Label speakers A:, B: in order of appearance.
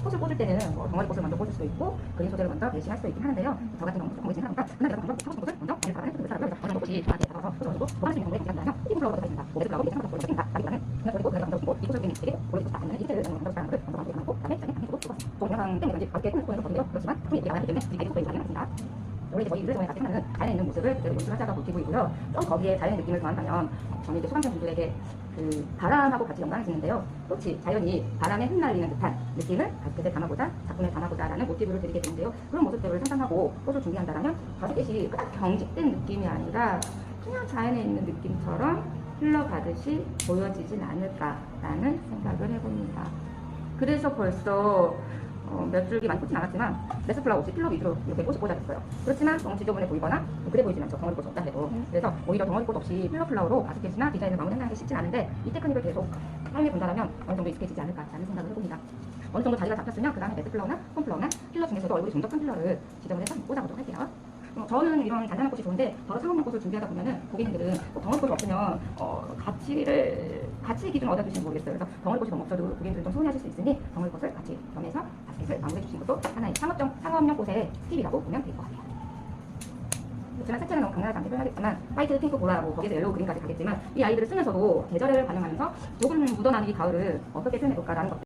A: 꽃을 꽃을 먼저 그림 소재를 먼저 배신할 수도 있긴 하는데요. 저 같은 경우는 조금 의심을 하니까 그날 내가 먼저 것을 먼저 알을 바라는 것을 하고요. 어느 꽃이 다 좀 거기에 자연의 느낌을 더한다면 저는 이제 소방관 분들에게 그 바람하고 같이 연관을 짓는데요. 꽃이 자연이 바람에 흩날리는 듯한 느낌을 가스켓에 담아보자, 작품에 담아보자라는 모티브를 드리게 되는데요. 그런 모습들을 상상하고 꽃을 준비한다면 꼭 경직된 느낌이 아니라 그냥 자연에 있는 느낌처럼 흘러가듯이 보여지진 않을까라는 생각을 해봅니다. 그래서 벌써 어, 몇 줄기 많이 꽂진 않았지만 레스플라워 옷이 필러 위주로 이렇게 꽃이 꽂아졌어요. 그렇지만 너무 지저분해 보이거나 뭐 그래 보이진 않죠. 덩어리 꽃이 없다 해도. 그래서 오히려 덩어리 꽃 없이 필러 플라워로 바스켓이나 디자인을 마무리하는 게 쉽진 않은데 이 테크닉을 계속 사용해 본다면 어느 정도 익숙해지지 않을까라는 생각을 해봅니다. 어느 정도 자리가 잡혔으면 그 다음에 레스플라워나 홈플라워나 필러 중에서도 얼굴이 좀 더 큰 필러를 지정을 해서 꽂아보도록 할게요. 어, 저는 이런 간단한 꽃이 좋은데 더러 상업용 꽃을 준비하다 보면은 고객님들은 꼭 덩어리 꽃이 없으면 어, 가치를 가치 기준 얻어주시는 모르겠어요. 그래서 덩어리 꽃이 너무 없어도 고객님들은 좀 서운해하실 수 있으니 덩어리 꽃을 같이 겸해서 바스켓을 마무리해 주시는 것도 하나의 상업용 상업용 꽃의 팁이라고 보면 될 것 같아요. 그렇지만 색채는 너무 강렬하지 않게 표현하겠지만 화이트, 핑크, 보라, 뭐 거기서 옐로우, 그린까지 가겠지만 이 아이들을 쓰면서도 계절을 반영하면서 조금 묻어나는 이 가을을 어떻게 표현해볼까라는 것들